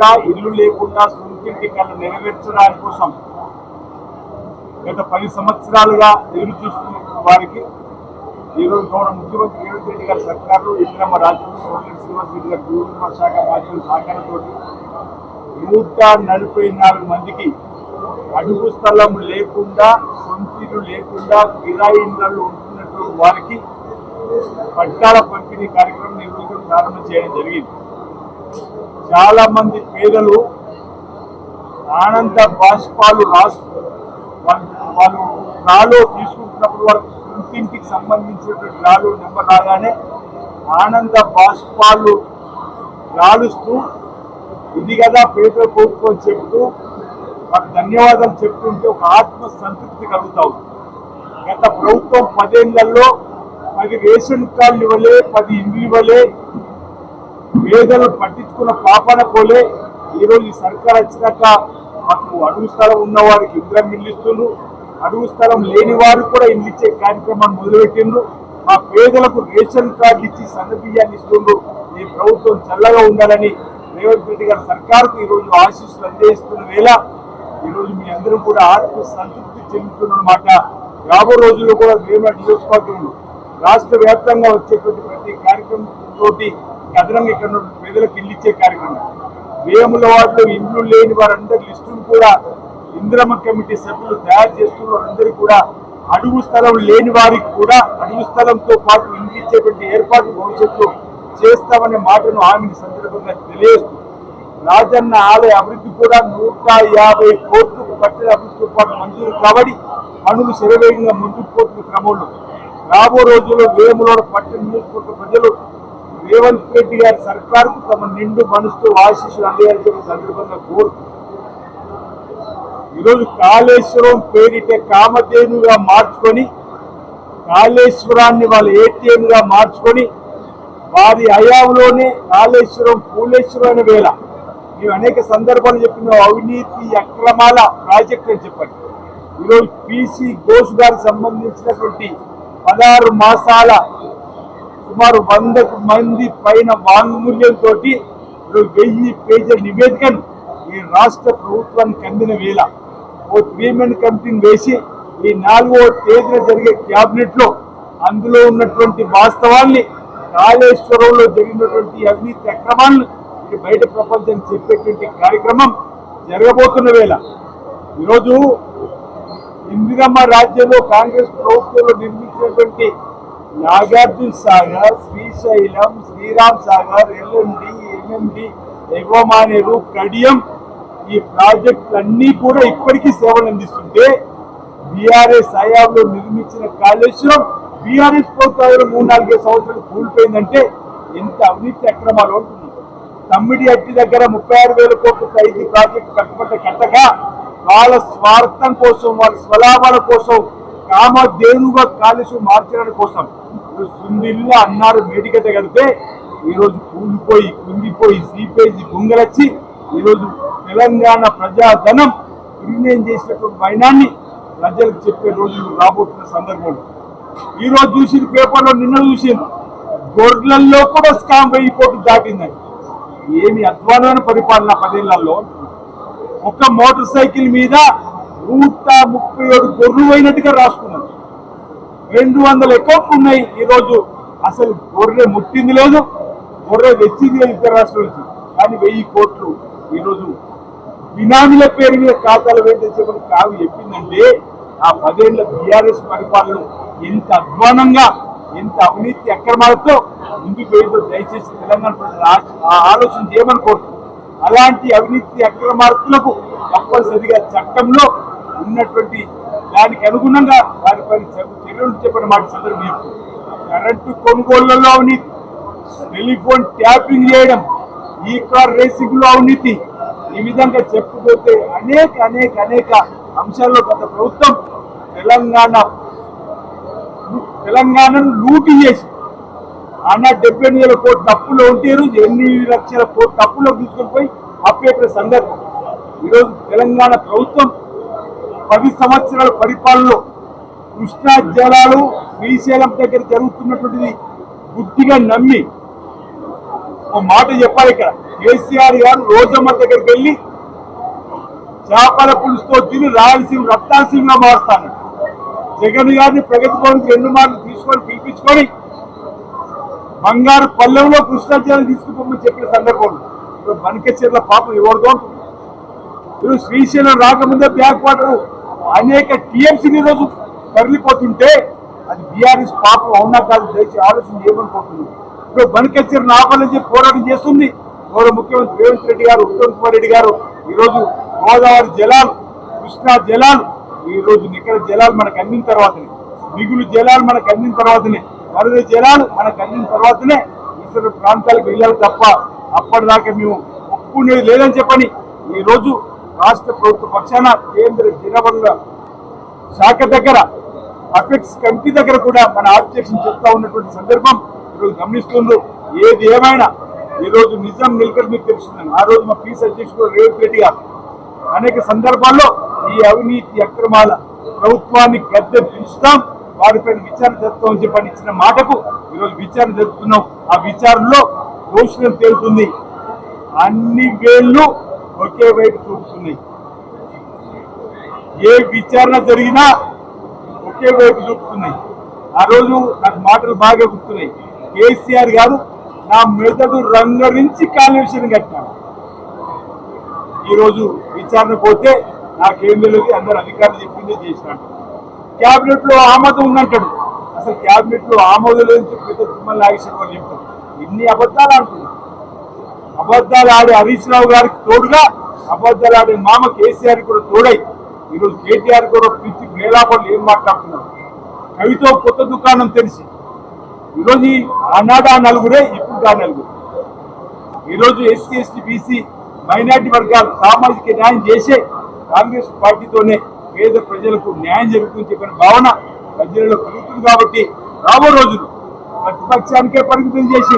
లేకుండా ఇల్లు లేకుండా సొంతింటి కళ్ళు నెరవేర్చడానికి కోసం గత పది సంవత్సరాలుగా ఎదురు చూస్తున్న వారికి ఈరోజు గౌరవ ముఖ్యమంత్రి రేవంత్ రెడ్డి గారి సర్కారు ఇంద్రమ్మ రాజకీయ శ్రీనివాస్ రెడ్డి గారి శాఖ మాధ్యమ సహకారంతో నూట నలభై నాలుగు మందికి అడుగు స్థలం లేకుండా సొంతిలు లేకుండా కిరాయి ఇళ్ళలో ఉంటున్నటువంటి వారికి పట్టాల పంపిణీ కార్యక్రమం నిర్వహించడం ప్రారంభం చేయడం జరిగింది. చాలా మంది పేదలు ఆనంద బాష్పాలు రాసు వాళ్ళు వాళ్ళు నాలో తీసుకుంటున్నప్పుడు వాళ్ళ ఇంటింటికి సంబంధించినటువంటి నాలో నెంబర్ రాగానే ఆనంద బాష్పాలు రాలుస్తూ ఇది కదా పేద ప్రభుత్వం చెప్తూ వాళ్ళకి ధన్యవాదాలు చెప్తుంటే ఒక ఆత్మ సంతృప్తి కలుగుతా గత ప్రభుత్వం పదేళ్ళలో పది రేషన్ కార్డులు ఇవ్వలే పది ఇండ్లు ఇవ్వలే పేదలు పట్టించుకున్న పాపన పోలే. ఈరోజు ఈ సర్కార్ వచ్చినాక మాకు అడుగు స్థలం ఉన్న వారికి ఇంద్రం ఇల్లు అడుగు స్థలం లేని వారు కూడా ఇల్లు ఇచ్చే కార్యక్రమాన్ని మొదలుపెట్టిండ్రు. మా పేదలకు రేషన్ కార్డు ఇచ్చి సన్న బియ్యాన్ని ఇస్తుండ్రు. ఈ ప్రభుత్వం చల్లగా ఉండాలని రేవంత్ రెడ్డి గారి సర్కార్కు ఈరోజు ఆశీస్సులు అందజేస్తున్న వేళ ఈరోజు మీ అందరూ కూడా ఆత్మ సంతృప్తి చెందుతున్నమాట. రాబో రోజుల్లో కూడా వేమ నియోజకవర్గంలో రాష్ట్ర వ్యాప్తంగా వచ్చేటువంటి ప్రతి కార్యక్రమం తోటి అదనంగా ఇక్కడ పేదలకు ఇల్లు ఇచ్చే కార్యక్రమం. వేముల వాటిలో ఇండ్లు లేని వారందరి లిస్టును కూడా ఇంద్రమ కమిటీ సభ్యులు తయారు చేస్తున్న వారందరూ కూడా అడుగు స్థలం లేని వారికి కూడా అడుగు స్థలంతో పాటు ఇండ్లు ఇచ్చేటువంటి ఏర్పాటు భవిష్యత్తులో చేస్తామనే మాటను ఆమెను సందర్భంగా తెలియజేస్తూ రాజన్న ఆలయ అభివృద్ధి కూడా నూట యాభై కోట్లకు పట్టిన అభివృద్ధితో పాటు మంజూరు కాబట్టి పనులు శరవేగంగా ముందుకు పోతున్న క్రమంలో రాబో రోజుల్లో వేములోడ పట్టణ నియోజకవర్గ ప్రజలు రేవంత్ రెడ్డి గారి సర్కారుకు తమ నిండు మనసుతో ఆశీస్సులు అందేయాల్సిన సందర్భంగా కోరుతూ ఈరోజు కాళేశ్వరం పేరిట కామధేనుగా మార్చుకొని కాళేశ్వరాన్ని వాళ్ళ ATM గా మార్చుకొని వారి హయాంలోనే కాళేశ్వరం పూలేశ్వరం వేళ. మేము అనేక సందర్భాలు చెప్పిన అవినీతి అక్రమాల ప్రాజెక్ట్ అని చెప్పండి. ఈరోజు పీసీ ఘోష్ గారికి సంబంధించినటువంటి పదహారు మాసాల సుమారు వంద మంది పైన వాంగ్మూల్యంతో వెయ్యి పేజీల నివేదికను ఈ రాష్ట్ర ప్రభుత్వానికి అందిన వేళ ఓ త్రీ మెన్ కమిటీని వేసి ఈ నాలుగో తేదీన జరిగే క్యాబినెట్లో అందులో ఉన్నటువంటి వాస్తవాల్ని కాళేశ్వరంలో జరిగినటువంటి అవినీతి అక్రమాలను బయట ప్రపంచానికి చెప్పేటువంటి కార్యక్రమం జరగబోతున్న వేళ. ఈరోజు ఇందిరమ్మ రాజ్యంలో కాంగ్రెస్ ప్రభుత్వంలో నిర్మించినటువంటి నాగార్జున సాగర్ శ్రీశైలం శ్రీరామ్ సాగర్ ఎల్ఎండి ఎంఎండి ఎగోమానేరు కడియం ఈ ప్రాజెక్టులన్నీ కూడా ఇప్పటికీ సేవలు అందిస్తుంటే బీఆర్ఎస్ హయాంలో నిర్మించిన కాళేశ్వరం బీఆర్ఎస్ ప్రభుత్వం మూడు నాలుగైదు సంవత్సరాలు కూలిపోయిందంటే ఎంత అవినీతి అక్రమాలు ఉంటుంది తమ్మిడి అట్టి దగ్గర ముప్పై ఆరు వేల కోట్ల ఐదు ప్రాజెక్టు కట్టుబడ్డ కట్టగా వాళ్ళ స్వార్థం కోసం వాళ్ళ స్వలాభాల కోసం కామధేనుగా కాళేశ్వరం మార్చడం కోసం. సుందిల్లు అన్నారు మేడిగడ్డ కడితే ఈరోజు కూలిపోయి కుంగిపోయి సీపేజీ గుంగలచ్చి ఈరోజు తెలంగాణ ప్రజాధనం దుర్వినియోగం చేసినటువంటి వైనాన్ని ప్రజలకు చెప్పే రోజులు రాబోతున్న సందర్భంలో ఈ రోజు చూసిన పేపర్లో నిన్న చూసింది గొర్రెల్లో కూడా స్కామ్ వెయ్యి కోట్లు దాటిందని. ఏమి అధ్వానమైన పరిపాలన పదేళ్ళలో. ఒక మోటార్ సైకిల్ మీద నూట ముప్పై ఏడు గొర్రువైనట్టుగా అయినట్టుగా రాసుకున్నారు రెండు వందల అకౌంట్లు ఉన్నాయి. ఈ రోజు అసలు గొర్రె ముట్టింది లేదు. గొర్రె తెచ్చింది లేదు ఇతర రాష్ట్రం నుంచి. కానీ వెయ్యి కోట్లు ఈరోజు బినామీల పేరు మీద ఖాతాలు వేయించమని కావు చెప్పిందంటే ఆ పదేళ్ళ బీఆర్ఎస్ పరిపాలన ఎంత అధ్వానంగా ఎంత అవినీతి అక్రమాలతో ముందుకు వెళ్తూ దయచేసి తెలంగాణ ఆ ఆలోచన చేయమని కోరుతుంది అలాంటి అవినీతి అక్రమార్కులకు తప్పనిసరిగా చట్టంలో ఉన్నటువంటి దానికి అనుగుణంగా దానిపై చర్యలు చెప్పిన మాట సందర్భం కరెంటు కొనుగోళ్ళలో అవినీతి టెలిఫోన్ ట్యాపింగ్ చేయడం ఈ కార్ రేసింగ్లో అవినీతి ఈ విధంగా చెప్పుకోతే అనేక అనేక అనేక అంశాల్లో గత ప్రభుత్వం తెలంగాణ తెలంగాణను లూటి చేసి అన్న డెబ్బై ఎనిమిది వేల కోట్ల అప్పులో ఉంటారు ఎనిమిది లక్షల కోట్ల అప్పులో తీసుకొని పోయి అప్పేపే సందర్భం ఈరోజు తెలంగాణ ప్రభుత్వం పది సంవత్సరాల పరిపాలనలో కృష్ణా జలాలు శ్రీశైలం దగ్గర జరుగుతున్నటువంటిది గుడ్డిగా నమ్మి ఓ మాట చెప్పాలి ఇక్కడ. కేసీఆర్ గారు రోజమ్మ దగ్గరికి వెళ్ళి చేపల పులుసుతో తిని రాయలసీమ రక్తాసీమగా మారుస్తాను. జగన్ గారిని ప్రగతి భవన్కి రెండు మార్లు తీసుకొని పిలిపించుకొని బంగారు పల్లెంలో కృష్ణా జిల్లా తీసుకుపోమని చెప్పిన సందర్భంలో ఇప్పుడు బనకచెర్ల పాపం ఎవరిదో శ్రీశైలం రాకముందే బ్యాక్ వాటర్ అనేక టీఎంసీని రోజు తరలిపోతుంటే అది బీఆర్ఎస్ పాపం అవునా కాదు దయచేసి ఆలోచన చేయమనుకుంటుంది ఇప్పుడు బనకచెర్ల నాపాలని చెప్పి పోరాటం చేస్తుంది. గౌరవ ముఖ్యమంత్రి రేవంత్ రెడ్డి గారు ఉత్తమ్ కుమార్ రెడ్డి గారు ఈరోజు గోదావరి జలాలు కృష్ణా జలాలు ఈ రోజు నికర జలాలు మనకు అందిన తర్వాతనే మిగులు జలాలు మనకు అందిన తర్వాతనే వరద జలాలు మనకు అందిన తర్వాతనే ఇతర ప్రాంతాలకు వెళ్ళాలి తప్ప అప్పటిదాకా మేము ఒప్పుకునేది లేదని చెప్పని ఈరోజు రాష్ట్ర ప్రభుత్వ పక్షాన కేంద్ర జనవరుల శాఖ దగ్గర అపెక్స్ కమిటీ దగ్గర కూడా మన ఆబ్జెక్షన్ చెప్తా ఉన్నటువంటి సందర్భం ఈరోజు గమనిస్తుండ్రు. ఏది ఏమైనా ఈ రోజు నిజం నిలకడ మీకు తెలుస్తుందని. ఆ రోజు మా పీస్ అధ్యక్షుడు రేవంత్ రెడ్డి గారు. అనేక సందర్భాల్లో ఈ అవినీతి అక్రమాల ప్రభుత్వాన్ని గద్దె పిలుస్తాం వారిపైన విచారణ జరుపుతామని చెప్పని ఇచ్చిన మాటకు ఈరోజు విచారణ జరుపుతున్నాం. ఆ విచారణలో దోషులను తేలుతుంది. అన్ని వేళ్ళు ఒకే వైపు చూపుతున్నాయి ఏ విచారణ జరిగినా ఒకే వైపు చూపుతున్నాయి ఆ రోజు నాకు మాటలు బాగా గుర్తున్నాయి. కేసీఆర్ గారు నా మెదడు రంగరించి కాలుష్యం కట్టినాడు ఈ రోజు విచారణ పోతే నాకేం తెలియదు. అందరు అధికారులు చెప్పిందే చేసినట్టు. క్యాబినెట్లో ఆమోదం ఉందంటాడు. అసలు క్యాబినెట్లో ఆమోదం లేదని చెప్పి పెద్ద తుమ్మల నాగేశ్వర వాళ్ళు చెప్తారు. ఇన్ని అబద్ధాలు అంటున్నారు అబద్ధాలు ఆడే హరీష్ రావు గారికి తోడుగా అబద్ధాలు ఆడే మామ కేసీఆర్ కూడా తోడై ఈరోజు కేటీఆర్ కూడా పిచ్చి మేలాపళ్ళు ఏం మాట్లాడుతున్నారు? కవితో కొత్త దుకాణం తెలిసి ఈరోజు ఈ నలుగురే ఇప్పుడు ఆ నలుగురు. ఈరోజు ఎస్సీ ఎస్టీ బీసీ మైనార్టీ వర్గాలు సామాజిక న్యాయం చేసే కాంగ్రెస్ పార్టీతోనే పేద ప్రజలకు న్యాయం జరుగుతుంది చెప్పిన భావన ప్రజలలో కలుగుతుంది కాబట్టి రాబో రోజులు ప్రతిపక్షానికే పరిమితం చేసి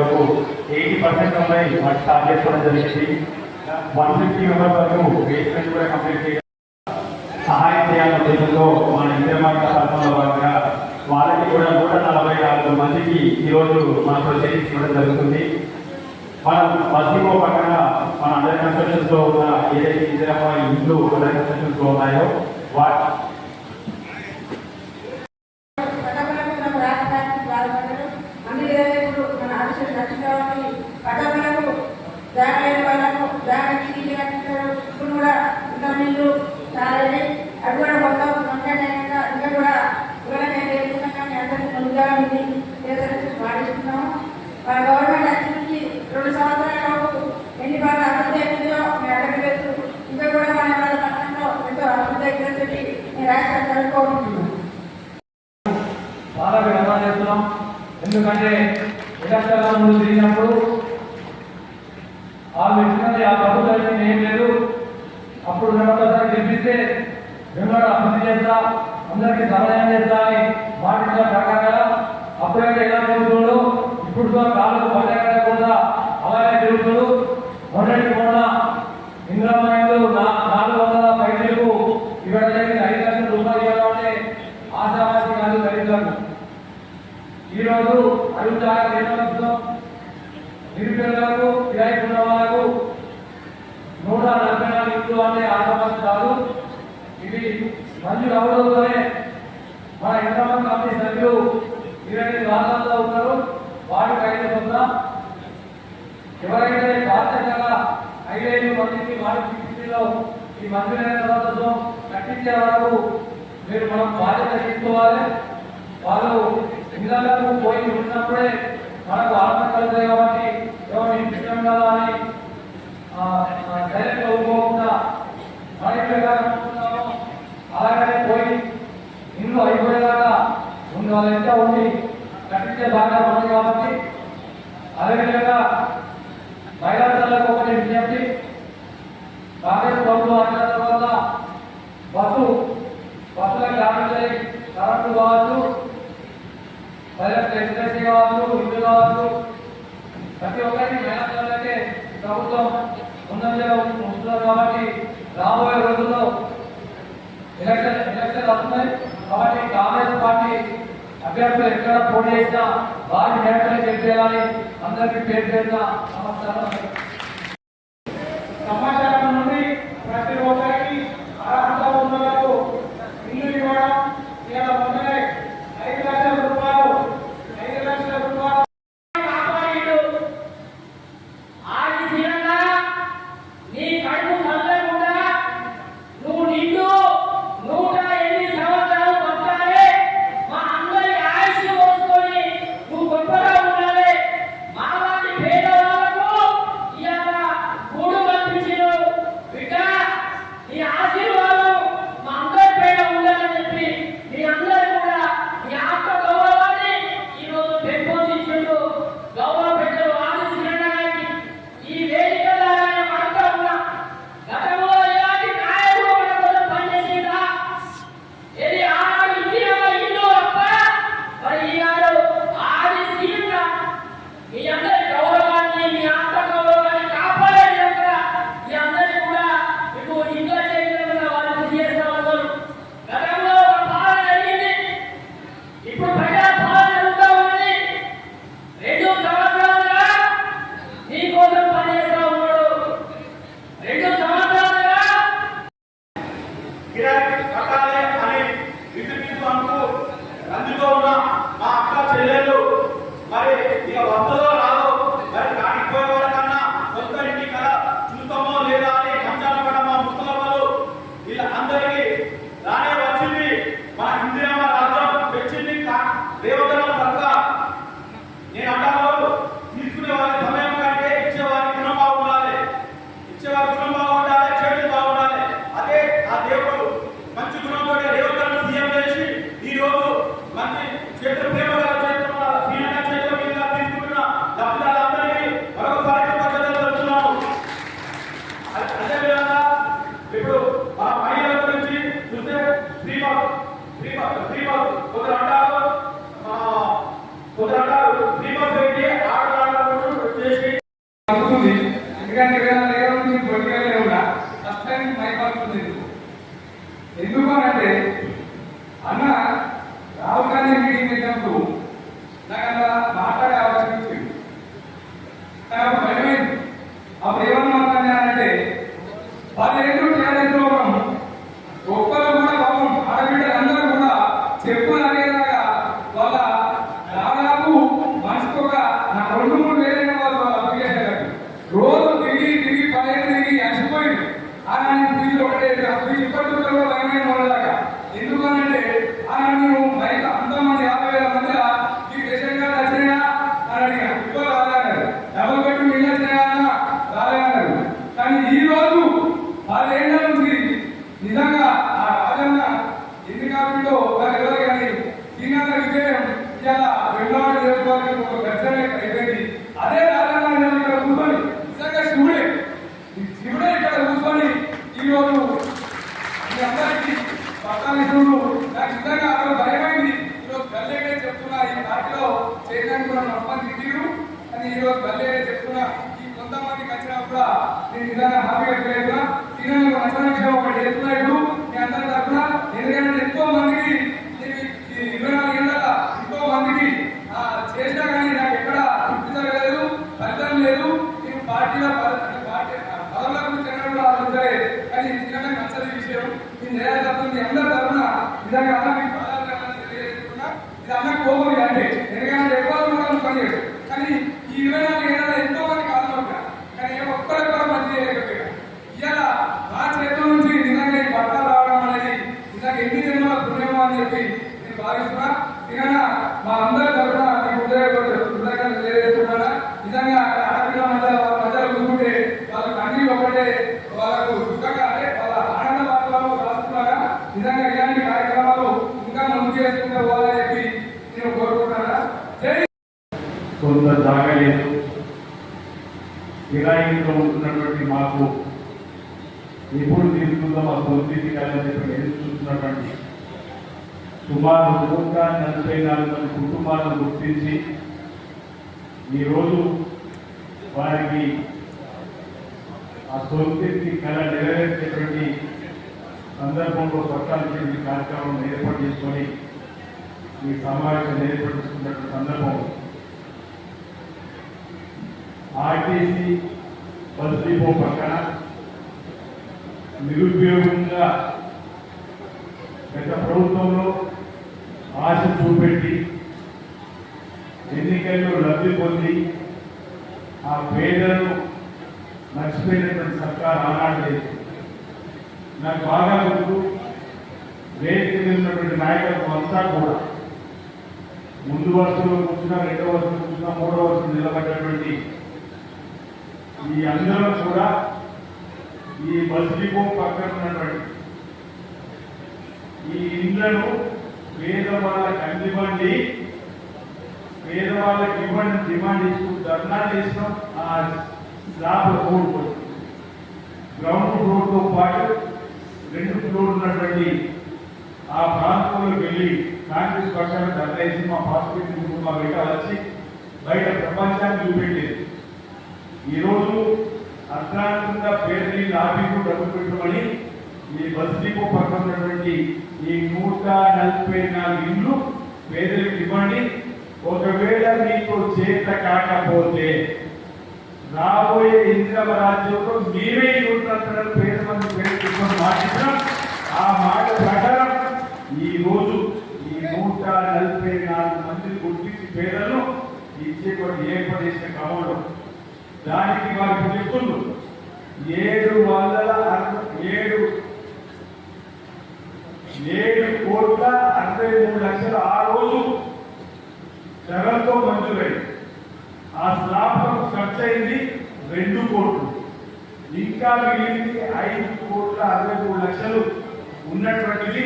వరకు ఎయిటీ పర్సెంట్ ఉన్నాయి మనకి స్టార్ట్ చేసుకోవడం జరిగింది. వన్ ఫిఫ్టీ మెంబర్ వరకు బేస్మెంట్ కూడా కంప్లీట్ చేయడం సహాయం చేయాలన్న ఉద్దేశంతో మన ఇంద్రమార్గ పథకంలో భాగంగా వాళ్ళకి కూడా నూట నలభై నాలుగు మందికి ఈరోజు మన ప్రొసీడింగ్స్ ఇవ్వడం జరుగుతుంది. మనం మధ్యకో పక్కన మన అండర్ కన్స్ట్రక్షన్స్లో ఉన్న ఏదైతే ఇందిరమ్మ ఇండ్లు అండర్ కన్స్ట్రక్షన్స్లో ఉన్నాయో వాటి చాలా అది కూడా కొత్త కంప్లీట్ అయినాక ఇంకా కూడా ఎవరైనా అందరికీ ముందుగా ఉంది పాటిస్తున్నాము మన గవర్నమెంట్ రెండు సంవత్సరాల ఎన్ని బాగా అభివృద్ధి అయిందో మీ అందరికీ తెలుసు. ఇంకా కూడా మన వాళ్ళ పట్టణంలో ఎంతో అభివృద్ధి అయిందని మీ ఎందుకంటే ఎలక్షన్ల ముందు తిరిగినప్పుడు వాళ్ళు ఇచ్చినది ఆ ప్రభుత్వం ఇచ్చింది ఏం లేదు అప్పుడు రెండోసారి గెలిపిస్తే మిమ్మల్ని అభివృద్ధి చేస్తా అందరికీ సహాయం చేస్తా అని ప్రకారంగా అప్పుడైతే ఎలా తిరుగుతుండో ఇప్పుడు కూడా కాళ్ళు పట్టకుండా అలాగే తిరుగుతుడు మొన్నటి మొన్న ఇంద్రమాయలు నాలుగు వందల పైసలకు ఇవ్వడం జరిగింది. ఐదు లక్షల రూపాయలు ఇవ్వడం అంటే ఆశావాసి కాదు దళితులకు ఈరోజు అడుగుతారా నిర్ణయిస్తాం నిరుపేదలకు కిరాయి ఉన్న వాళ్ళకు నూట నలభై నాలుగు ఇంట్లో అంటే ఆశ మంజూరు రావడంతోనే మన ఇంద్రమన్ కమిటీ సభ్యులు ఇరవై ఐదు వారాల్లో ఉన్నారు. వాటికి ఐదు వద్దాం ఎవరైతే బాధ్యతగా ఐదైదు మందికి వాటి స్థితిలో ఈ మందిరైన తర్వాత కట్టించే వరకు మీరు మనం బాధ్యత తీసుకోవాలి. వాళ్ళు ఇళ్ళకు పోయి ఉన్నప్పుడే మనకు ఆనందం కలుగుతాయి కాబట్టి ఎవరు ఇష్టం కదా అని డైరెక్ట్ ఊరుకోకుండా మన ప్రకారం అలాగనే పోయి ఇల్లు అయిపోయేలాగా ఉంది వాళ్ళ ఇంట్లో ఉండి కట్టించే బాగా ఉంది కాబట్టి అదేవిధంగా మహిళలకు ఒకటి విజ్ఞప్తి. కాంగ్రెస్ పనులు అయిన తర్వాత బస్సు బస్సులకు కాంగ్రెస్ కరెంటు కావచ్చు మహిళలకు ఎలక్ట్రిసిటీ కావచ్చు ఇల్లు కావచ్చు. ప్రతి ఒక్కరికి మహిళలకే ప్రభుత్వం ముందంజలో ఉంటున్నారు కాబట్టి రాబోయే రోజుల్లో ఎలక్షన్ ఎలక్షన్ వస్తున్నాయి కాబట్టి కాంగ్రెస్ పార్టీ అభ్యర్థులు ఎక్కడ పోటీ చేసినా వారి నేతలు చెప్పేయాలని అందరికీ పేరు పేరున నమస్కారం. సమాచారం నుండి ప్రతి ఒక్క అవుతుంది ఎందుకంటే వేల దగ్గర నుంచి పొలిటికల్ కూడా సబ్స్టైన్స్ మైపడుతుంది ఎందుకు అంటే అన్న రావు గాంధీ మీటింగ్ పెట్టినప్పుడు నాకు నిజంగా ఇలాంటి కార్యక్రమాలు ఇంకా ముందు చేసుకుంటూ పోవాలని చెప్పి నేను కోరుకుంటున్నా. కొంత జాగలేదు ఫిరాయింపులో ఉంటున్నటువంటి మాకు ఎప్పుడు తీసుకుందాం ఆ సొంతికి కాదని చెప్పి ఎదురు చూస్తున్నటువంటి సుమారు నూట నలభై నాలుగు మంది కుటుంబాలను గుర్తించి ఈరోజు వారికి ఆ సొంతికి కళ నెరవేర్చేటువంటి సందర్భంలో చట్టానికి ఈ కార్యక్రమం ఏర్పాటు చేసుకొని ఈ సమావేశం ఏర్పడుతున్న సందర్భం ఆర్టీసీ బస్ డిపో పక్కన నిరుద్యోగంగా గత ప్రభుత్వంలో ఆశ చూపెట్టి ఎన్నికల్లో లబ్ధి పొంది ఆ పేదలను నచ్చిపోయినటువంటి సర్కార్ ఆనాడు నాకు బాగా గుర్తు. వేదిక ఉన్నటువంటి నాయకత్వం అంతా కూడా ముందు వరుసలో కూర్చున్నా రెండో వరుసలో కూర్చున్నా మూడో వరుసలో నిలబడ్డటువంటి ఈ అందరూ కూడా ఈ బస్ డిపో పక్కన ఉన్నటువంటి ఈ ఇండ్లను పేదవాళ్ళకి అందివ్వండి. పేదవాళ్ళకి ఇవ్వండి డిమాండ్ చేసుకుని ధర్నా చేసినాం ఆ స్లాబ్ రోడ్ గ్రౌండ్ రోడ్తో పాటు రెండు ఫ్లోర్ ఉన్నటువంటి ఆ ప్రాంతంలోకి వెళ్ళి కాంగ్రెస్ పక్షాన్ని దండేసి మా హాస్పిటల్ మా బయట వచ్చి బయట ప్రపంచాన్ని చూపెట్టేది. ఈరోజు అర్ధాంతంగా పేదరి లాభీకు డబ్బు పెట్టమని ఈ బస్ డిపో పక్కన ఉన్నటువంటి ఈ నూట నలభై నాలుగు ఇళ్ళు పేదలకు ఇవ్వండి. ఒకవేళ మీకు చేత కాకపోతే రాబోయే ఇంద్రమ రాజ్యంలో మీరే చూస్తున్నారు పేద మంది పేరు తీసుకొని మాట్లాడడం ఆ మాట ప్రకారం ఈ రోజు ఈ నూట నలభై నాలుగు మంది గుర్తించి పేదలను ఇచ్చేటువంటి ఏర్పడేసిన క్రమంలో దానికి వారికి చెప్తుండ్రు ఏడు వందల ఏడు ఏడు కోట్ల అరవై మూడు లక్షలు ఆ రోజు జగన్తో మంజూరైంది. ఆ స్లాబ్ ఖర్చు అయింది రెండు కోట్లు. ఇంకా మిగిలింది ఐదు కోట్ల అరవై మూడు లక్షలు ఉన్నటువంటిది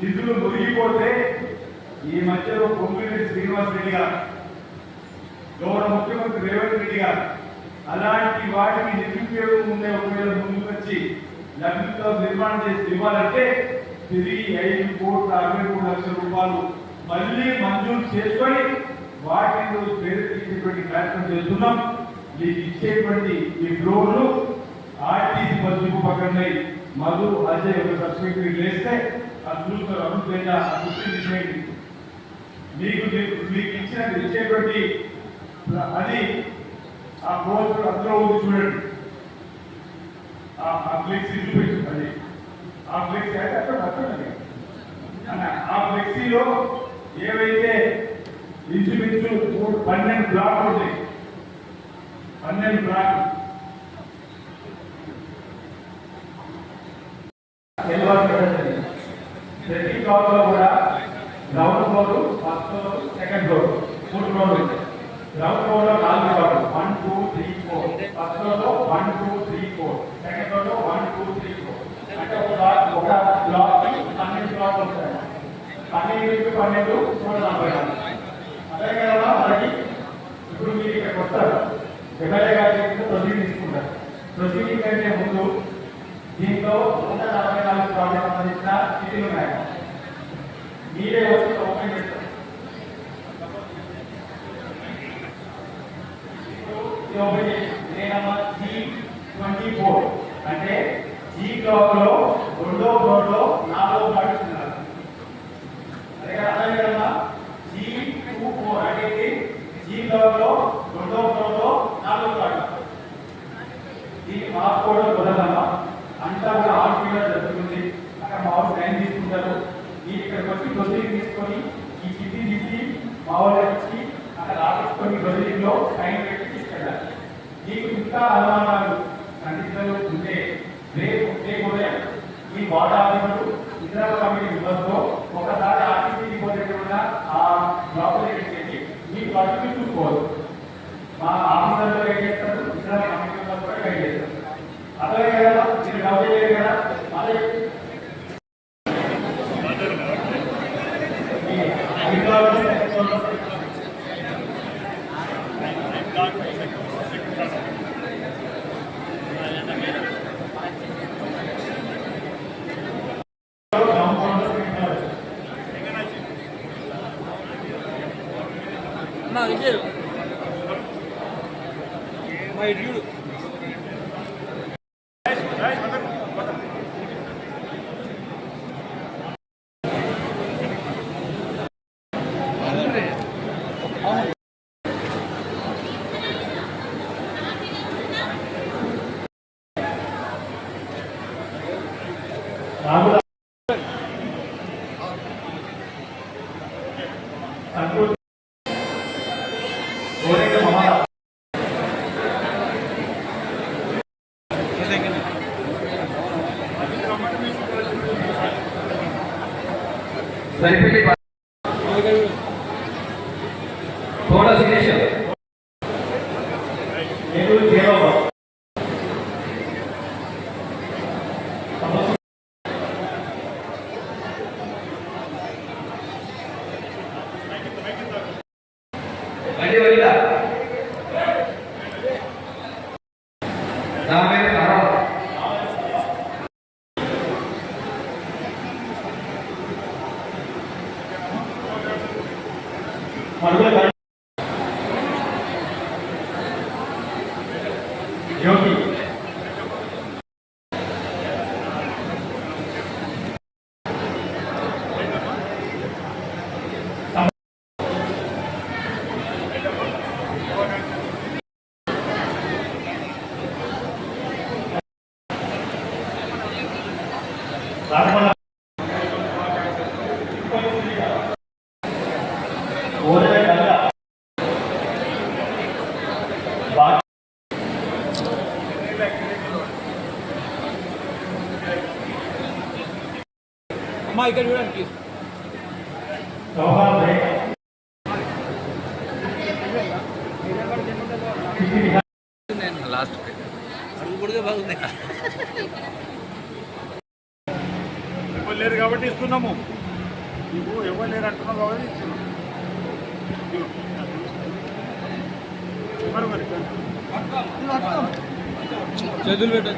నిధులు మురిగిపోతే ఈ మధ్యలో పొంగిరెడ్డి శ్రీనివాస్ రెడ్డి గారు గౌరవ ముఖ్యమంత్రి రేవంత్ రెడ్డి గారు అలాంటి వాటికి నిరుపయోగం ఉండే ఒకవేళ ముందుకు వచ్చి లబ్ధితో నిర్మాణం చేసి ఇవ్వాలంటే తిరిగి ఐదు కోట్ల అరవై మూడు లక్షల రూపాయలు మళ్ళీ మంజూరు చేసుకొని వాటిని రోజు పేరు తీసేటువంటి కార్యక్రమం చేస్తున్నాం. మీకు ఇచ్చేటువంటి ఈ డ్రోన్లు ఆర్టీసీ బస్సుకు పక్కనే మధు అజయ్ ఒక సబ్స్క్రిప్ట్ లేస్తే అది చూస్తారు. అరుణ్ తేజ ఆ గుర్తు మీకు మీకు ఇచ్చిన ఇచ్చేటువంటి అది ఆ పోస్టర్ అందులో ఉంది చూడండి. ఆ ఫ్లెక్సీ చూపించు అది. ఆ ఫ్లెక్సీ అయితే అక్కడ అక్కడ ఆ ఫ్లెక్సీలో ఏవైతే ఇంచుమించు పన్నెండు బ్లాక్లు ఉన్నాయి పన్నెండు బ్లాక్ ప్రతి బ్లాక్లో కూడా ground floor first floor second floor మూడు ఫ్లోర్లు గ్రౌండ్ ఫ్లోర్లో నాలుగు ఫ్లోర్లు one two three four first ఫ్లోర్లో one two three four second ఫ్లోర్లో వన్ టూ త్రీ ఫోర్ అంటే ఒక బ్లాక్ ఒక బ్లాక్ పన్నెండు బ్లాక్లు ఉంటాయి పన్నెండు పన్నెండు నూట నలభై నాలుగు. అదే కదా మనకి ఇప్పుడు మీరు ఇక్కడికి వస్తారు ఎమ్మెల్యే గారి దగ్గర ప్రొసీడింగ్ తీసుకుంటారు ప్రొసీడింగ్ కంటే ముందు దీంట్లో నూట నలభై నాలుగు ప్రాజెక్ట్ సంబంధించిన స్థితిలు ఉన్నాయి మీరే వచ్చి ఓపెన్ చేస్తారు ఓపెన్ జీ ట్వంటీ ఫోర్ అంటే జీ క్లాక్లో రెండో ఫ్లోర్లో నాలుగో పాటిస్తున్నారు అదే కదా అదే కదమ్మా జీ టూ ఫోర్ అంటే ఇది జీ క్లాక్లో రెండో ఫ్లోర్లో నాలుగో పాటి దీన్ని మార్చుకోవడం కుదరదమ్మా అంతా కూడా ఆర్ట్ మీద జరుగుతుంది అక్కడ మా వాళ్ళు టైం తీసుకుంటారు మీరు ఇక్కడికి వచ్చి ప్రొసీడింగ్ తీసుకొని ఈ చిట్టి తీసి మా వాళ్ళకి ఇచ్చి అక్కడ ఆపించుకొని ప్రొసీడింగ్లో టైం పెట్టి తీసుకెళ్ళాలి మీకు ఇంకా అనుమానాలు ఖండితలు ఉంటే రేపు రేపు ఉదయం ఈ వార్డ్ ఆఫీసర్ ఇతర కమిటీ మెంబర్స్తో ఒకసారి ఆర్టీసీ డిపోజిట్ ఉన్న ఆ బ్లాక్ వెళ్ళి మీకు వాటిని చూసుకోవచ్చు మా ఆఫీసర్లు ఏం చేస్తారు ఇతర కమిటీ మెంబర్స్ కూడా గైడ్ చేస్తారు అదే కదా మీరు రాహుల్ సంతోష్ ఇక్కడ చూడండి ప్లీజ్ లాస్ట్ అడుగు పొడిగా బాగుంది. ఎవరు లేరు కాబట్టి ఇస్తున్నాము. నువ్వు ఎవరు లేరు అంటున్నావు కాబట్టి ఇస్తున్నాము ఇదిగో. మరి? మరి. చేతులు పెట్టు.